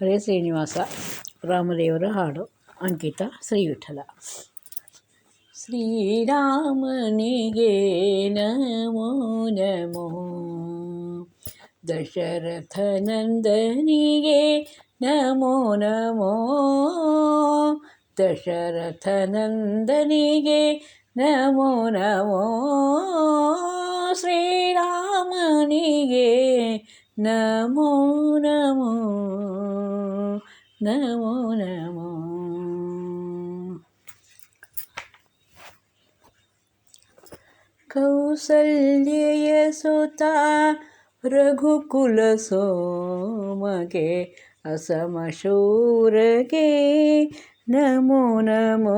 ಹರೇ ಶ್ರೀನಿವಾಸ, ರಾಮದೇವರ ಹಾಡು, ಅಂಕಿತ ಶ್ರೀ ವಿಠಲ ಶ್ರೀರಾಮನಿಗೆ ನಮೋ ನಮೋ ದಶರಥ ನಂದನಿಗೆ ನಮೋ ನಮೋ ದಶರಥ ನಂದನಿಗೆ ನಮೋ ನಮೋ, ಶ್ರೀರಾಮನಿಗೆ नमो नमो नमो नमो। कौसल्ययसुता रघुकुलसोमगे असमशूरगे नमो नमो।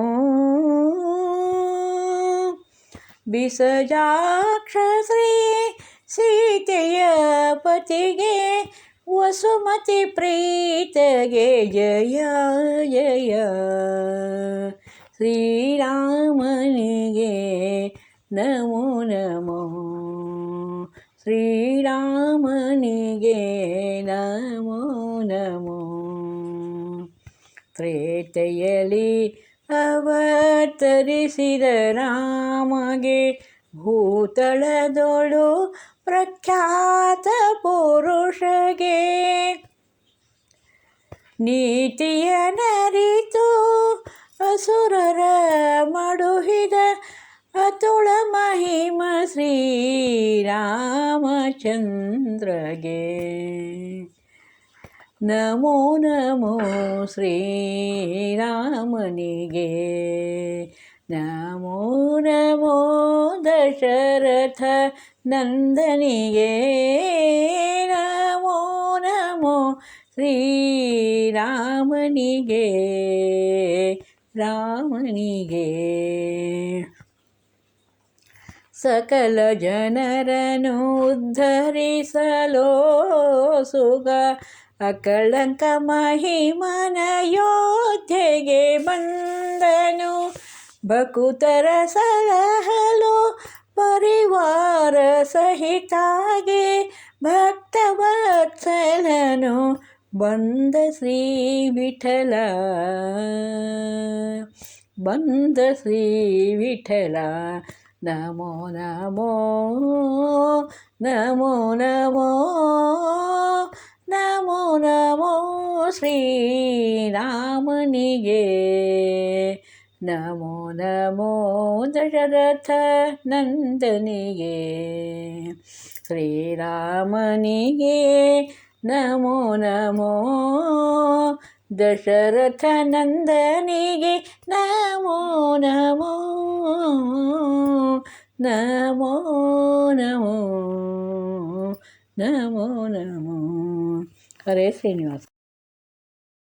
विसजाक्षश्री ಪತಿಗೆ ವಸುಮತಿ ಪ್ರೀತಗೆ ಜಯ ಜಯ. ಶ್ರೀರಾಮನಿಗೆ ನಮೋ ನಮೋ. ಶ್ರೀರಾಮನಿಗೆ ನಮೋ ನಮೋ. ತ್ರೇತೆಯಲಿ ಅವತರಿಸಿದ ರಾಮಗೆ ಭೂತಳದೊಳು ಪ್ರಖ್ಯಾತ ಪುರುಷಗೆ ನೀತಿಯ ನರಿತು ಅಸುರರ ಮಡುಹಿದ ಅತುಳ ಮಹಿಮ ಶ್ರೀರಾಮಚಂದ್ರಗೆ ನಮೋ ನಮೋ ಶ್ರೀರಾಮನಿಗೆ ನಮೋ ನಮೋ ದಶರಥ ನಂದನಿಗೆ ನಮೋ ನಮೋ ಶ್ರೀರಾಮನಿಗೆ, ರಾಮನಿಗೆ. ಸಕಲ ಜನರನ್ನು ಉದ್ಧರಿಸಲೋ ಸುಗ, ಅಕಳಂಕ ಮಹಿಮನ ಯೋಧ್ಯೆಗೆ ಬಂದನು. ಬಕುತರ ಸಲಹಲು ಪರಿವಾರ ಸಹಿತಾಗೆ ಭಕ್ತವತ್ಸಲನು ಬಂದ ಶ್ರೀ ವಿಠಲ ಬಂದ ಶ್ರೀ ವಿಠಲ ನಮೋ ನಮೋ ನಮೋ ನಮೋ ನಮೋ ನಮೋ ಶ್ರೀರಾಮನಿಗೆ नमो नमो दशरथनन्दनिगे श्रीरामनिगे नमो नमो दशरथनन्दनिगे नमो नमो नमो नमो नमो नमो हरे श्रीनिवास